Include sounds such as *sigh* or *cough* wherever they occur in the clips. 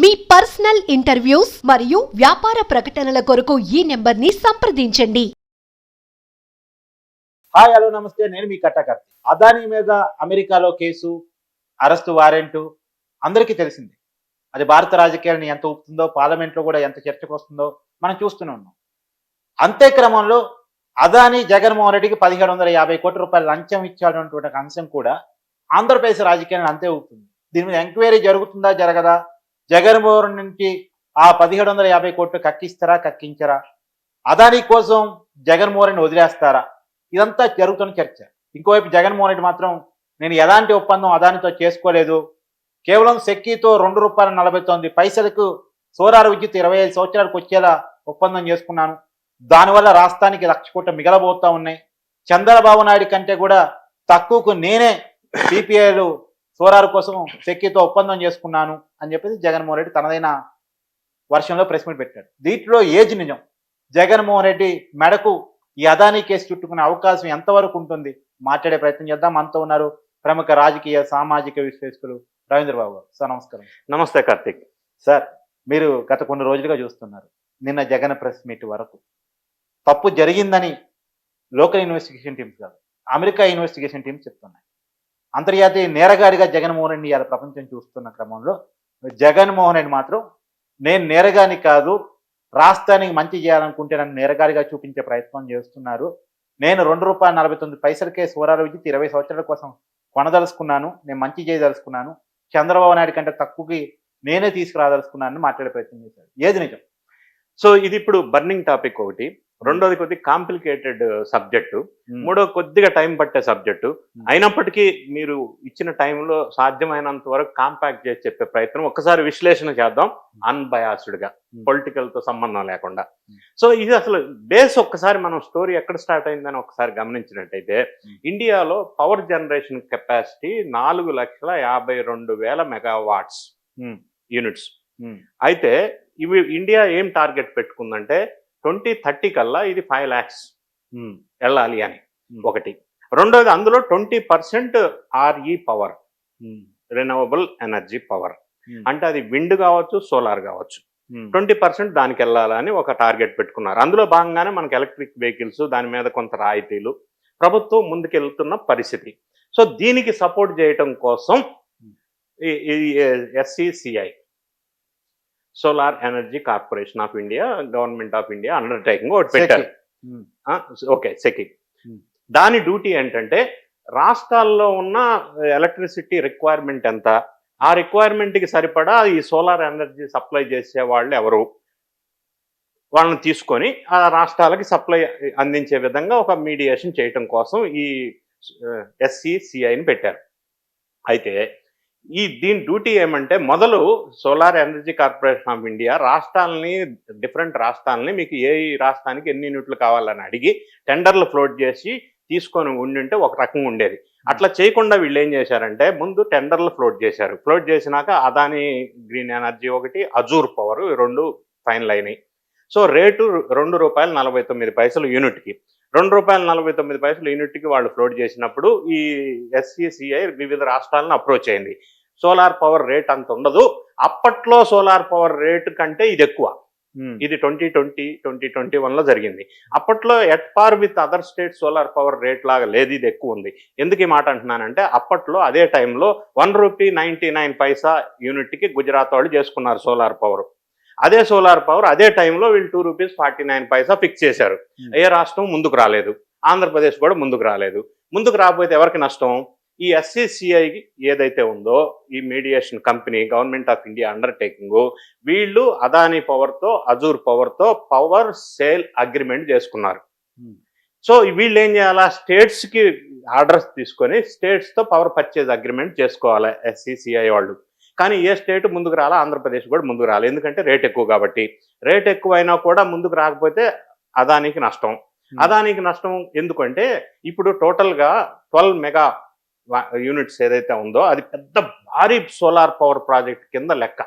మీ personal interviews మరియు వ్యాపార ప్రకటనల కొరకు ఈ నెంబర్ని సంప్రదించండి. హాయ్ హలో నమస్తే. నేను మీ కట్టకర్తి అదానీ మీద అమెరికాలో కేసు అరెస్టు వారెంటు అందరికీ తెలిసింది. అది భారత రాజకీయాలను ఎంత ఊపుతుందో పార్లమెంట్లో కూడా ఎంత చర్చకు వస్తుందో మనం చూస్తూనే ఉన్నాం. అంతే క్రమంలో అదానీ జగన్మోహన్ రెడ్డికి పదిహేడు వందల యాభై కోట్ల రూపాయల లంచం ఇచ్చాడు అంశం కూడా ఆంధ్రప్రదేశ్ రాజకీయాలను అంతే ఊపుతుంది. దీని మీద ఎంక్వైరీ జరుగుతుందా జరగదా? జగన్మోహన్ నుంచి ఆ పదిహేడు వందల యాభై కోట్లు కక్కిస్తారా కక్కించరా? అదానీ కోసం జగన్మోహన్ వదిలేస్తారా? ఇదంతా జరుగుతున్న చర్చ. ఇంకోవైపు జగన్మోహన్ రెడ్డి మాత్రం నేను ఎలాంటి ఒప్పందం అదానితో చేసుకోలేదు. కేవలం సెక్కీతో రెండు రూపాయల నలభై తొమ్మిది పైసలకు సోలార్ విద్యుత్ ఇరవై ఐదు సంవత్సరాలకు వచ్చేలా ఒప్పందం చేసుకున్నాను. దానివల్ల రాష్ట్రానికి లక్ష కోట్ల మిగలబోతా ఉన్నాయి. చంద్రబాబు నాయుడు కంటే కూడా తక్కువకు నేనే సిపిఐలు సోలార్ కోసం సెక్కీతో ఒప్పందం చేసుకున్నాను అని చెప్పేసి జగన్మోహన్ రెడ్డి తనదైన వర్షంలో ప్రెస్ మీట్ పెట్టాడు. దీంట్లో ఏజ్ నిజం. జగన్మోహన్ రెడ్డి మెడకు ఈ అదానీ కేసు చుట్టుకునే అవకాశం ఎంతవరకు ఉంటుంది? మాట్లాడే ప్రయత్నం చేద్దాం. మనతో ఉన్నారు ప్రముఖ రాజకీయ సామాజిక విశ్లేషకులు రవీంద్ర బాబు గారు. సార్ నమస్కారం. నమస్తే కార్తిక్. సార్ మీరు గత కొన్ని రోజులుగా చూస్తున్నారు. నిన్న జగన్ ప్రెస్ మీట్ వరకు తప్పు జరిగిందని లోకల్ ఇన్వెస్టిగేషన్ టీమ్స్ కాదు అమెరికా ఇన్వెస్టిగేషన్ టీమ్స్ చెప్తున్నాయి. అంతర్జాతీయ నేరగాడిగా జగన్మోహన్ రెడ్డి ఇవాళ ప్రపంచం చూస్తున్న క్రమంలో జగన్మోహన్ రెడ్డి మాత్రం నేను నేరగాని కాదు రాష్ట్రానికి మంచి చేయాలనుకుంటే నన్ను నేరగాడిగా చూపించే ప్రయత్నం చేస్తున్నారు. నేను రెండు రూపాయల నలభై తొమ్మిది పైసలకే సూరాల విద్యుత్ ఇరవై సంవత్సరాల కోసం కొనదలుచుకున్నాను. నేను మంచి చేయదలుచుకున్నాను. చంద్రబాబు నాయుడు కంటే తక్కువకి నేనే తీసుకురాదలుచుకున్నాను మాట్లాడే ప్రయత్నం చేశారు ఏది నిజం? సో ఇది ఇప్పుడు బర్నింగ్ టాపిక్ ఒకటి. రెండోది కొద్ది కాంప్లికేటెడ్ సబ్జెక్టు మూడో కొద్దిగా టైం పట్టే సబ్జెక్టు అయినప్పటికీ మీరు ఇచ్చిన టైంలో సాధ్యమైనంత వరకు కాంపాక్ట్ చేసి చెప్పే ప్రయత్నం ఒక్కసారి విశ్లేషణ చేద్దాం అన్బయాస్డ్గా Hmm. పొలిటికల్తో సంబంధం లేకుండా Hmm. సో ఇది అసలు బేస్ ఒక్కసారి మనం స్టోరీ ఎక్కడ స్టార్ట్ అయిందని ఒకసారి గమనించినట్టయితే Hmm. ఇండియాలో పవర్ జనరేషన్ కెపాసిటీ నాలుగు లక్షల యాభై రెండు వేల మెగావాట్స్ Hmm. Units Hmm. అయితే ఇవి ఇండియా ఏం టార్గెట్ పెట్టుకుందంటే ట్వంటీ థర్టీ కల్లా ఇది ఫైవ్ ల్యాక్స్ ఉమ్, వెళ్ళాలి అని. Hmm. ఒకటి. రెండోది అందులో twenty percent RE power. Renewable energy power అంటే అది విండ్ కావచ్చు సోలార్ కావచ్చు. ఉమ్, ట్వంటీ పర్సెంట్ దానికి వెళ్ళాలని ఒక టార్గెట్ పెట్టుకున్నారు. అందులో భాగంగానే మనకి ఎలక్ట్రిక్ వెహికల్స్ దాని మీద కొంత రాయితీలు ప్రభుత్వం ముందుకెళ్తున్న పరిస్థితి. సో దీనికి సపోర్ట్ చేయటం కోసం SECI solar energy corporation of India government of India undertaking ఒకటి పెట్టారు. Um, okay SECI Hmm. దాని డ్యూటీ ఏంటంటే రాష్ట్రాల్లో ఉన్న ఎలక్ట్రిసిటీ రిక్వైర్మెంట్ ఎంత? ఆ రిక్వైర్మెంట్కి సరిపడా ఈ సోలార్ ఎనర్జీ సప్లై చేసే వాళ్ళు ఎవరు? వాళ్ళని తీసుకొని ఆ రాష్ట్రాలకి సప్లై అందించే విధంగా ఒక మీడియేషన్ చేయటం కోసం ఈ ఎస్సిసిఐని పెట్టారు. అయితే ఈ దీని డ్యూటీ ఏమంటే మొదలు solar energy corporation of India రాష్ట్రాలని different రాష్ట్రాలని మీకు ఏ రాష్ట్రానికి ఎన్ని యూనిట్లు కావాలని అడిగి టెండర్లు ఫ్లోట్ చేసి తీసుకొని ఉండింటే ఒక రకంగా ఉండేది. అట్లా చేయకుండా వీళ్ళు ఏం చేశారంటే ముందు టెండర్లు ఫ్లోట్ చేశారు. ఫ్లోట్ చేసినాక అదాని గ్రీన్ ఎనర్జీ ఒకటి అజూర్ పవర్ రెండు ఫైనల్ అయినాయి. సో రేటు రెండు రూపాయలు నలభై తొమ్మిది పైసలు యూనిట్కి. రెండు రూపాయల నలభై తొమ్మిది పైసలు యూనిట్కి వాళ్ళు ఫ్లోట్ చేసినప్పుడు ఈ ఎస్సిసిఐ వివిధ రాష్ట్రాలను అప్రోచ్ అయింది. సోలార్ పవర్ రేట్ అంత ఉండదు. అప్పట్లో సోలార్ పవర్ రేటు కంటే ఇది ఎక్కువ. ఇది ట్వంటీ ట్వంటీ ట్వంటీ ట్వంటీ వన్లో జరిగింది. అప్పట్లో at par with other state solar power rate లాగా లేదు ఇది ఎక్కువ ఉంది. ఎందుకు ఈ మాట అంటున్నానంటే అప్పట్లో అదే టైంలో one rupee ninety nine paisa యూనిట్కి గుజరాత్ వాళ్ళు చేసుకున్నారు సోలార్ పవర్. అదే సోలార్ పవర్ అదే టైంలో వీళ్ళు two rupees forty nine paisa fix చేశారు. Hmm. ఏ రాష్ట్రం ముందుకు రాలేదు. ఆంధ్రప్రదేశ్ కూడా ముందుకు రాలేదు. ముందుకు రాకపోతే ఎవరికి నష్టం? ఈ ఎస్సిసిఐ ఏదైతే ఉందో ఈ mediation company government of India undertaking వీళ్ళు అదానీ పవర్తో అజూర్ పవర్తో పవర్ సేల్ అగ్రిమెంట్ చేసుకున్నారు. సో వీళ్ళు ఏం చేయాలా? స్టేట్స్కి ఆర్డర్స్ తీసుకొని స్టేట్స్తో పవర్ పర్చేజ్ అగ్రిమెంట్ చేసుకోవాలి ఎస్సీసీఐ వాళ్ళు. కానీ ఏ స్టేట్ ముందుకు రాలా? ఆంధ్రప్రదేశ్ కూడా ముందుకు రాలి. ఎందుకంటే రేట్ ఎక్కువ కాబట్టి. రేట్ ఎక్కువైనా కూడా ముందుకు రాకపోతే అదానికి నష్టం. అదానికి నష్టం ఎందుకంటే ఇప్పుడు టోటల్గా ట్వెల్వ్ మెగా యూనిట్స్ ఏదైతే ఉందో అది పెద్ద భారీ సోలార్ పవర్ ప్రాజెక్ట్ కింద లెక్క.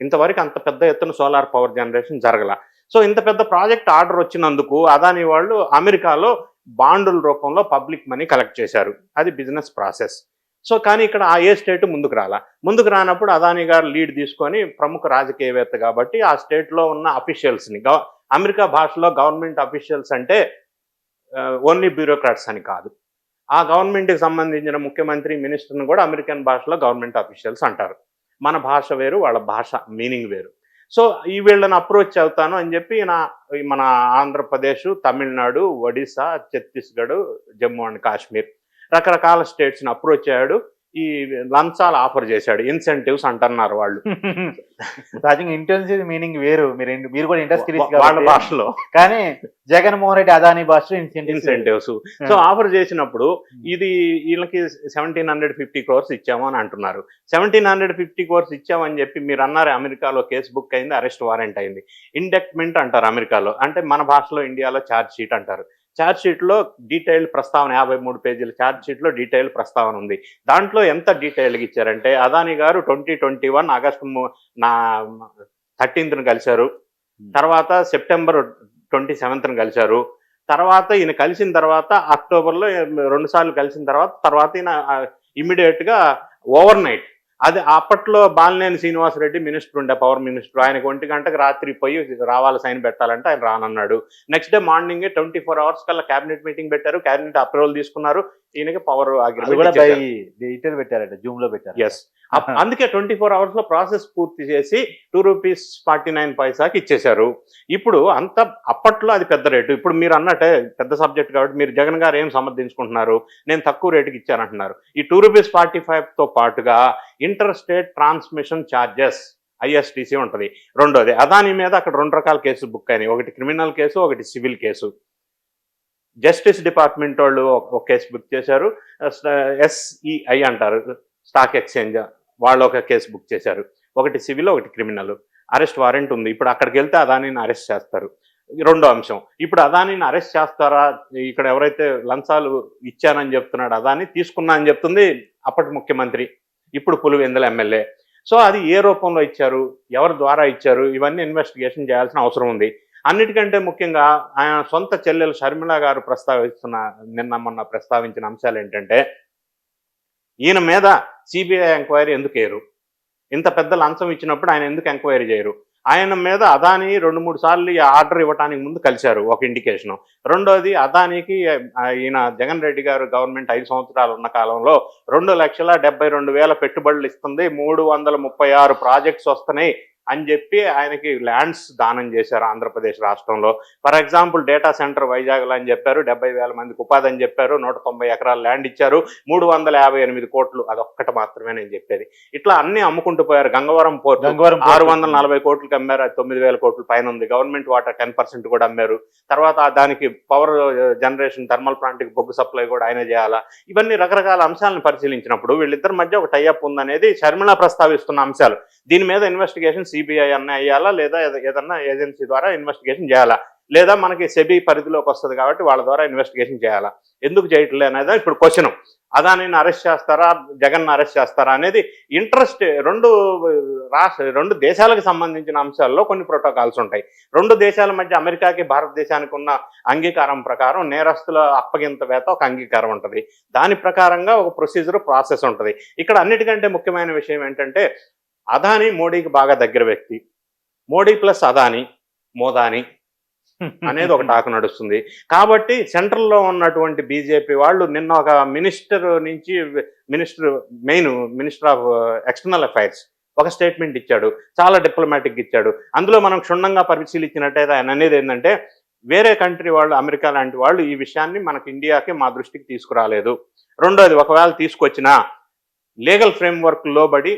ఇంతవరకు అంత పెద్ద ఎత్తున సోలార్ పవర్ జనరేషన్ జరగల. సో ఇంత పెద్ద ప్రాజెక్ట్ ఆర్డర్ వచ్చినందుకు అదాని వాళ్ళు అమెరికాలో బాండుల రూపంలో పబ్లిక్ మనీ కలెక్ట్ చేశారు. అది బిజినెస్ ప్రాసెస్. సో కానీ ఇక్కడ ఆ ఏ స్టేట్ ముందుకు రాలా. ముందుకు రానప్పుడు అదానీ గారు లీడ్ తీసుకొని ప్రముఖ రాజకీయవేత్త కాబట్టి ఆ స్టేట్లో ఉన్న అఫీషియల్స్ని గవ అమెరికా భాషలో గవర్నమెంట్ అఫీషియల్స్ అంటే uh, ఓన్లీ బ్యూరోక్రాట్స్ అని కాదు. ఆ గవర్నమెంట్కి సంబంధించిన ముఖ్యమంత్రి మినిస్టర్ని కూడా అమెరికన్ భాషలో గవర్నమెంట్ అఫీషియల్స్ అంటారు. మన భాష వేరు వాళ్ళ భాష మీనింగ్ వేరు. సో ఈ వీళ్ళని అప్రోచ్ అవుతాను అని చెప్పి నా మన ఆంధ్రప్రదేశ్ తమిళనాడు ఒడిశా ఛత్తీస్గఢ్ జమ్మూ అండ్ కాశ్మీర్ రకరకాల స్టేట్స్ని అప్రోచ్ అయ్యాడు. ఈ లంచాలు ఆఫర్ చేశాడు. ఇన్సెంటివ్స్ అంటున్నారు వాళ్ళు. *laughs* ఇంటెన్సివ్ మీనింగ్ వేరు. మీరు మీరు కూడా ఇండస్ట్రీస్ వాళ్ళ భాషలో. కానీ జగన్మోహన్ రెడ్డి అదాని భాషలో ఇన్సెంటివ్ ఇన్సెంటివ్స్. సో ఆఫర్ చేసినప్పుడు ఇది వీళ్ళకి సెవెంటీన్ హండ్రెడ్ ఫిఫ్టీ క్రోర్స్ ఇచ్చాము అని అంటున్నారు. సెవెంటీన్ హండ్రెడ్ ఫిఫ్టీ క్రోర్స్ ఇచ్చామని చెప్పి మీరు అన్నారు అమెరికాలో కేసు బుక్ అయింది అరెస్ట్ వారెంట్ అయింది. ఇండక్ట్మెంట్ అంటారు అమెరికాలో. అంటే మన భాషలో ఇండియాలో ఛార్జ్ షీట్ అంటారు. ఛార్జ్ షీట్లో డీటెయిల్డ్ ప్రస్తావన యాభై మూడు పేజీల ఛార్జ్ షీట్లో డీటెయిల్డ్ ప్రస్తావన ఉంది. దాంట్లో ఎంత డీటెయిల్గా ఇచ్చారంటే అదాని గారు ట్వంటీ ట్వంటీ వన్ ఆగస్టు నా థర్టీన్త్ను కలిశారు. తర్వాత సెప్టెంబర్ ట్వంటీ సెవెంత్న కలిశారు. తర్వాత ఈయన కలిసిన తర్వాత అక్టోబర్లో రెండు సార్లు కలిసిన తర్వాత తర్వాత ఈయన ఇమీడియట్గా ఓవర్ నైట్ అది అప్పట్లో బాలినేని శ్రీనివాసరెడ్డి మినిస్టర్ ఉండే పవర్ మినిస్టర్. ఆయనకు ఒంటి గంటకు రాత్రి పోయి రావాలి సైన్ పెట్టాలంటే ఆయన రానన్నాడు. Next day morning twenty four hours కల్లా క్యాబినెట్ మీటింగ్ పెట్టారు. క్యాబినెట్ అప్రూవల్ తీసుకున్నారు. ఈయనకి పవర్ డీటెయిల్ పెట్టారట జూమ్ *laughs* లో పెట్టారు ఎస్ అందుకే ట్వంటీ ఫోర్ అవర్స్లో ప్రాసెస్ పూర్తి చేసి టూ రూపీస్ ఫార్టీ నైన్ పైసాకి ఇచ్చేశారు. ఇప్పుడు అంత అప్పట్లో అది పెద్ద రేటు. ఇప్పుడు మీరు అన్నట్టే పెద్ద సబ్జెక్ట్ కాబట్టి మీరు జగన్ గారు ఏం సమర్థించుకుంటున్నారు? నేను తక్కువ రేటుకి ఇచ్చానంటున్నారు. ఈ టూ రూపీస్ ఫార్టీ ఫైవ్తో పాటుగా inter state transmission charges ISTC ఉంటుంది. రెండోది అదాని మీద అక్కడ రెండు రకాల కేసులు బుక్ అయినాయి. ఒకటి క్రిమినల్ కేసు ఒకటి సివిల్ కేసు. జస్టిస్ డిపార్ట్మెంట్ వాళ్ళు ఒక- కేసు బుక్ చేశారు. ఎస్ఈఐ అంటారు. స్టాక్ ఎక్స్చేంజ్ వాళ్ళు ఒక కేసు బుక్ చేశారు. ఒకటి సివిల్ ఒకటి క్రిమినల్ అరెస్ట్ వారెంట్ ఉంది. ఇప్పుడు అక్కడికి వెళ్తే అదానిని అరెస్ట్ చేస్తారు. రెండో అంశం. ఇప్పుడు అదానిని అరెస్ట్ చేస్తారా? ఇక్కడ ఎవరైతే లంచాలు ఇచ్చానని చెప్తున్నాడు అదాని తీసుకున్నా అని చెప్తుంది అప్పటి ముఖ్యమంత్రి. ఇప్పుడు పులివెందుల ఎమ్మెల్యే. సో అది ఏ రూపంలో ఇచ్చారు? ఎవరి ద్వారా ఇచ్చారు? ఇవన్నీ ఇన్వెస్టిగేషన్ చేయాల్సిన అవసరం ఉంది. అన్నిటికంటే ముఖ్యంగా ఆయన సొంత చెల్లెలు షర్మిల గారు ప్రస్తావిస్తున్న నిన్న మొన్న ప్రస్తావించిన అంశాలు ఏంటంటే ఈయన మీద సిబిఐ ఎంక్వైరీ ఎందుకు వేయరు ఇంత పెద్ద లంచం ఇచ్చినప్పుడు ఆయన ఎందుకు ఎంక్వైరీ చేయరు? ఆయన మీద అదాని రెండు మూడు సార్లు ఆర్డర్ ఇవ్వడానికి ముందు కలిశారు ఒక ఇండికేషన్ రెండోది అదానికి ఈయన జగన్ రెడ్డి గారు గవర్నమెంట్ ఐదు సంవత్సరాలు ఉన్న కాలంలో రెండు లక్షల డెబ్బై రెండు వేల పెట్టుబడులు ఇస్తుంది మూడు వందల ముప్పై ఆరు ప్రాజెక్ట్స్ వస్తున్నాయి అని చెప్పి ఆయనకి ల్యాండ్స్ దానం చేశారు ఆంధ్రప్రదేశ్ రాష్ట్రంలో. ఫర్ ఎగ్జాంపుల్ డేటా సెంటర్ వైజాగ్లో అని చెప్పారు డెబ్బై వేల మందికి ఉపాధి అని చెప్పారు నూట తొంభై ఎకరాల ల్యాండ్ ఇచ్చారు మూడు వందల యాభై ఎనిమిది కోట్లు అదొక్కటి మాత్రమే నేను చెప్పేది. ఇట్లా అన్ని అమ్ముకుంటూ పోయారు. గంగవరం పోర్టు గంగవరం ఆరు వందల నలభై కోట్లకి అమ్మారు అది తొమ్మిది వేల కోట్ల పైన ఉంది. గవర్నమెంట్ వాటర్ టెన్ పర్సెంట్ కూడా అమ్మారు. తర్వాత దానికి పవర్ జనరేషన్ థర్మల్ ప్లాంట్కి బొగ్గు సప్లై కూడా ఆయన చేయాలా? ఇవన్నీ రకరకాల అంశాలను పరిశీలించినప్పుడు వీళ్ళిద్దరి మధ్య ఒక టైఅప్ ఉందనేది షర్మిల ప్రస్తావిస్తున్న అంశాలు. దీని మీద ఇన్వెస్టిగేషన్ సిబిఐ అన్న అయ్యాలా లేదా ఏదన్నా ఏజెన్సీ ద్వారా ఇన్వెస్టిగేషన్ చేయాలా? లేదా మనకి సెబీ పరిధిలోకి వస్తుంది కాబట్టి వాళ్ళ ద్వారా ఇన్వెస్టిగేషన్ చేయాలా? ఎందుకు చేయట్లే అనేది ఇప్పుడు క్వశ్చన్ అదానిని అరెస్ట్ చేస్తారా? జగన్ అరెస్ట్ చేస్తారా? అనేది ఇంట్రెస్ట్ రెండు రాష్ట్ర రెండు దేశాలకు సంబంధించిన అంశాల్లో కొన్ని ప్రోటోకాల్స్ ఉంటాయి. రెండు దేశాల మధ్య అమెరికాకి భారతదేశానికి ఉన్న అంగీకారం ప్రకారం నేరస్తుల అప్పగింత వేత ఒక అంగీకారం ఉంటుంది. దాని ప్రకారంగా ఒక ప్రొసీజర్ ప్రాసెస్ ఉంటుంది. ఇక్కడ అన్నిటికంటే ముఖ్యమైన విషయం ఏంటంటే అదాని మోడీకి బాగా దగ్గర వ్యక్తి. మోడీ ప్లస్ అదాని మోదాని *laughs* అనేది ఒక టాక్ నడుస్తుంది. కాబట్టి సెంట్రల్లో ఉన్నటువంటి బీజేపీ వాళ్ళు నిన్న ఒక మినిస్టర్ నుంచి minister main minister of external affairs ఒక స్టేట్మెంట్ ఇచ్చాడు. చాలా డిప్లొమాటిక్ ఇచ్చాడు. అందులో మనం క్షుణ్ణంగా పరిశీలించినట్టయితే ఆయన అనేది ఏంటంటే వేరే కంట్రీ వాళ్ళు అమెరికా లాంటి వాళ్ళు ఈ విషయాన్ని మనకి ఇండియాకి మా దృష్టికి తీసుకురాలేదు. రెండోది ఒకవేళ తీసుకొచ్చినా లీగల్ ఫ్రేమ్వర్క్ లోబడి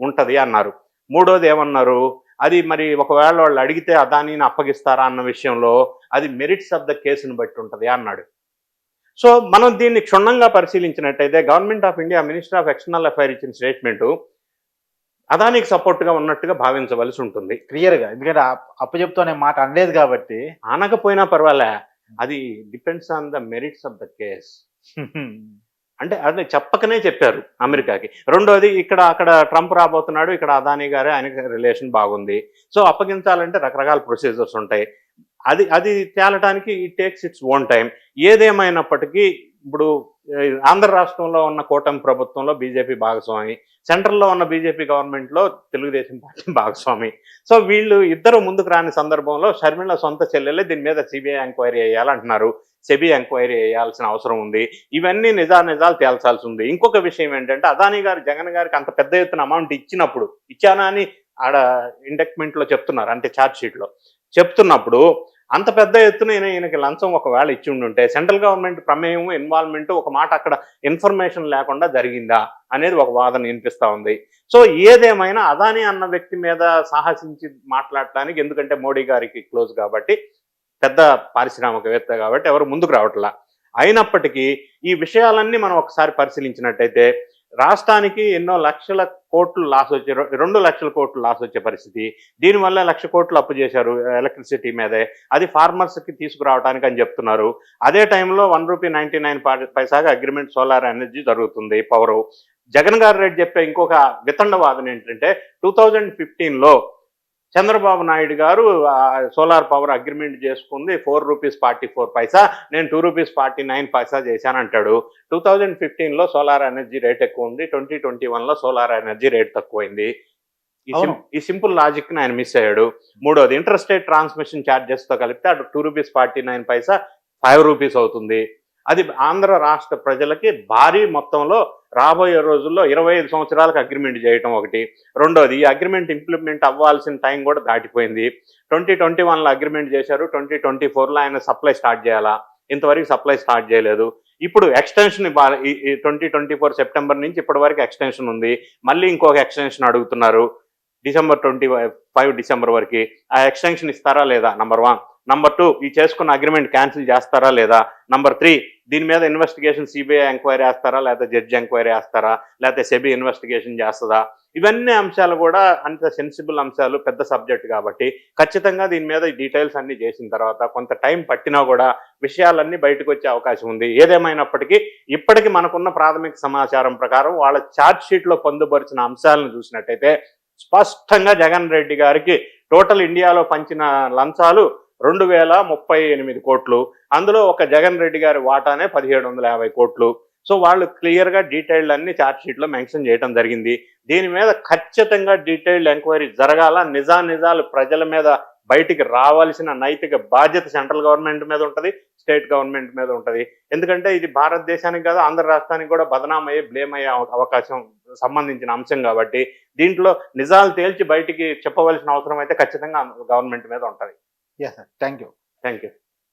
ఉంటది అన్నారు. మూడోది ఏమన్నారు? అది మరి ఒకవేళ వాళ్ళు అడిగితే అదానిని అప్పగిస్తారా అన్న విషయంలో అది మెరిట్స్ ఆఫ్ ద కేసును బట్టి ఉంటుంది అన్నాడు. సో మనం దీన్ని క్షుణ్ణంగా పరిశీలించినట్టయితే government of India minister of external affair ఇచ్చిన స్టేట్మెంట్ అదానికి సపోర్ట్గా ఉన్నట్టుగా భావించవలసి ఉంటుంది. క్లియర్గా. ఎందుకంటే అనే మాట అనలేదు కాబట్టి. అనకపోయినా పర్వాలే. అది depends on the merits of the case అంటే అదే చెప్పకనే చెప్పారు అమెరికాకి. రెండోది ఇక్కడ అక్కడ ట్రంప్ రాబోతున్నాడు ఇక్కడ అదానీ గారే ఆయనకి రిలేషన్ బాగుంది. సో అప్పగించాలంటే రకరకాల ప్రొసీజర్స్ ఉంటాయి. అది అది తేలటానికి it takes its own time ఏదేమైనప్పటికీ ఇప్పుడు ఆంధ్ర రాష్ట్రంలో ఉన్న కూటమి ప్రభుత్వంలో బీజేపీ భాగస్వామి సెంట్రల్లో ఉన్న బీజేపీ గవర్నమెంట్లో తెలుగుదేశం పార్టీ *laughs* భాగస్వామి. సో వీళ్ళు ఇద్దరు ముందుకు రాని సందర్భంలో షర్మిల సొంత చెల్లెలే దీని మీద సిబిఐ ఎంక్వైరీ అయ్యాలంటున్నారు సెబీ ఎంక్వైరీ చేయాల్సిన అవసరం ఉంది. ఇవన్నీ నిజా నిజాలు తేల్చాల్సి ఉంది. ఇంకొక విషయం ఏంటంటే అదానీ గారు జగన్ గారికి అంత పెద్ద ఎత్తున అమౌంట్ ఇచ్చినప్పుడు ఇచ్చానా అని ఆడ ఇండక్ట్మెంట్లో చెప్తున్నారు అంటే చార్జ్షీట్లో. చెప్తున్నప్పుడు అంత పెద్ద ఎత్తున ఈయనకి లంచం ఒకవేళ ఇచ్చి ఉండుంటే సెంట్రల్ గవర్నమెంట్ ప్రమేయం ఇన్వాల్వ్మెంట్ ఒక మాట అక్కడ ఇన్ఫర్మేషన్ లేకుండా జరిగిందా అనేది ఒక వాదన వినిపిస్తా ఉంది. సో ఏదేమైనా అదాని అన్న వ్యక్తి మీద సాహసించి మాట్లాడటానికి ఎందుకంటే మోడీ గారికి క్లోజ్ కాబట్టి పెద్ద పారిశ్రామికవేత్త కాబట్టి ఎవరు ముందుకు రావట్లా. అయినప్పటికీ ఈ విషయాలన్నీ మనం ఒకసారి పరిశీలించినట్టయితే రాష్ట్రానికి ఎన్నో లక్షల కోట్లు లాస్ వచ్చే రెండు లక్షల కోట్లు లాస్ వచ్చే పరిస్థితి. దీనివల్ల లక్ష కోట్లు అప్పు చేశారు ఎలక్ట్రిసిటీ మీదే. అది ఫార్మర్స్కి తీసుకురావడానికి అని చెప్తున్నారు. అదే టైంలో వన్ రూపీ నైన్టీ నైన్ పైసాగా అగ్రిమెంట్ సోలార్ ఎనర్జీ జరుగుతుంది పవరు. జగన్ గారు రెడ్డి చెప్పే ఇంకొక వితండ వాదన ఏంటంటే టూ థౌజండ్ ఫిఫ్టీన్లో Chandrababu Naidu garu solar power agreement చేసుకుంది four rupees forty four paisa నేను two rupees forty nine paisa చేశానంటాడు. Two thousand ఫిఫ్టీన్లో సోలార్ ఎనర్జీ రేట్ ఎక్కువ ఉంది ట్వంటీ ట్వంటీ వన్లో సోలార్ ఎనర్జీ రేట్ తక్కువైంది. ఈ సింపుల్ లాజిక్ ఆయన మిస్ అయ్యాడు. మూడోది ఇంటర్స్టేట్ ట్రాన్స్మిషన్ ఛార్జెస్తో కలిపితే అటు two rupees forty nine paisa five rupees అవుతుంది. అది ఆంధ్ర రాష్ట్ర ప్రజలకి భారీ మొత్తంలో రాబోయే రోజుల్లో ఇరవై ఐదు సంవత్సరాలకు అగ్రిమెంట్ చేయటం ఒకటి. రెండోది ఈ అగ్రిమెంట్ ఇంప్లిమెంట్ అవ్వాల్సిన టైం కూడా దాటిపోయింది. ట్వంటీ ట్వంటీ వన్లో అగ్రిమెంట్ చేశారు. ట్వంటీ ట్వంటీ ఫోర్లో ఆయన సప్లై స్టార్ట్ చేయాలా? ఇంతవరకు సప్లై స్టార్ట్ చేయలేదు. ఇప్పుడు ఎక్స్టెన్షన్ ఈ ట్వంటీ ట్వంటీ ఫోర్ సెప్టెంబర్ నుంచి ఇప్పటి వరకు ఎక్స్టెన్షన్ ఉంది. మళ్ళీ ఇంకొక ఎక్స్టెన్షన్ అడుగుతున్నారు. డిసెంబర్ ట్వంటీ ఫైవ్ డిసెంబర్ వరకు. ఆ ఎక్స్టెన్షన్ ఇస్తారా లేదా? Number one. నంబర్ టూ ఈ చేసుకున్న అగ్రిమెంట్ క్యాన్సిల్ చేస్తారా లేదా? నంబర్ త్రీ దీని మీద ఇన్వెస్టిగేషన్ సిబిఐ ఎంక్వైరీ వేస్తారా లేకపోతే జడ్జి ఎంక్వైరీ వేస్తారా లేకపోతే సెబీ ఇన్వెస్టిగేషన్ చేస్తుందా? ఇవన్నీ అంశాలు కూడా అంత సెన్సిబుల్ అంశాలు పెద్ద సబ్జెక్ట్ కాబట్టి ఖచ్చితంగా దీని మీద డీటెయిల్స్ అన్ని చేసిన తర్వాత కొంత టైం పట్టినా కూడా విషయాలన్నీ బయటకు వచ్చే అవకాశం ఉంది. ఏదేమైనప్పటికీ ఇప్పటికి మనకున్న ప్రాథమిక సమాచారం ప్రకారం వాళ్ళ ఛార్జ్ పొందుపరిచిన అంశాలను చూసినట్టయితే స్పష్టంగా జగన్ రెడ్డి గారికి టోటల్ ఇండియాలో పంచిన లంచాలు రెండు వేల ముప్పై ఎనిమిది కోట్లు. అందులో ఒక జగన్ రెడ్డి గారి వాటానే పదిహేడు వందల యాభై కోట్లు. సో వాళ్ళు క్లియర్గా డీటెయిల్డ్ అన్ని ఛార్జ్ మెన్షన్ చేయడం జరిగింది. దీని మీద ఖచ్చితంగా డీటెయిల్డ్ ఎంక్వైరీ జరగాల. నిజా నిజాలు ప్రజల మీద బయటికి రావాల్సిన నైతిక బాధ్యత సెంట్రల్ గవర్నమెంట్ మీద ఉంటుంది స్టేట్ గవర్నమెంట్ మీద ఉంటుంది. ఎందుకంటే ఇది భారతదేశానికి కాదు ఆంధ్ర రాష్ట్రానికి కూడా బదనాం అయ్యే బ్లేమ్ అయ్యే అవకాశం సంబంధించిన అంశం కాబట్టి దీంట్లో నిజాలు తేల్చి బయటికి చెప్పవలసిన అవసరం అయితే ఖచ్చితంగా గవర్నమెంట్ మీద ఉంటుంది. yes sir. Thank you. Thank you.